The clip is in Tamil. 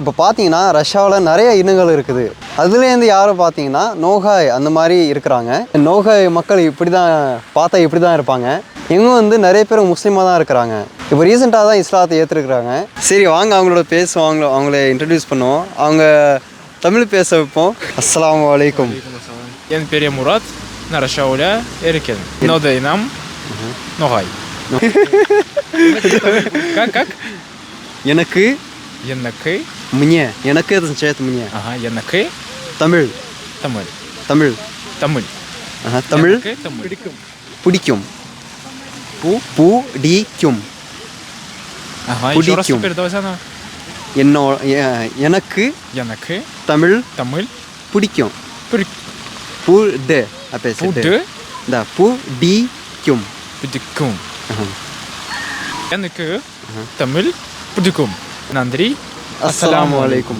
இப்போ பார்த்தீங்கன்னா ரஷ்யாவில் நிறைய இனங்கள் இருக்குது. அதுலேருந்து யாரும் பார்த்தீங்கன்னா நோகாய் அந்த மாதிரி இருக்கிறாங்க. நோகாய் மக்கள் இப்படி தான் பார்த்தா இப்படி தான் இருப்பாங்க. இவங்க வந்து நிறைய பேர் முஸ்லீமாக தான் இருக்கிறாங்க. இப்போ ரீசெண்டாக தான் இஸ்லாத்தை ஏற்றுருக்குறாங்க சரி வாங்க அவங்களோட பேசுவோம் அவங்கள அவங்கள இன்ட்ரடியூஸ் பண்ணுவோம். அவங்க தமிழ் பேச வைப்போம். அஸ்லாம் வலைக்கும் என் பெரிய முராத். நான் ரஷ்யாவில் இருக்கேன். நோதை நாம் நோகாய். எனக்கு எனக்கு мне எனக்கு это означает мне ага, Янакы, தமிழ் Тамыль. தமிழ் Тамыль. ஆஹா, தமிழ் Янакы, Тамыль. பிடிக்கும் Пу. பிடிக்கும் Ага, еще раз Пудикюм. теперь давай заново. என்னோ எ- எனக்கு Янакы, தமிழ் Тамыль, பிடிக்கும் Пур- பு டு அப்பே Пуды, இந்த பிடிக்கும் Пудикум. Ага. Янакы, Тамыль, Пудикум. السلام عليكم.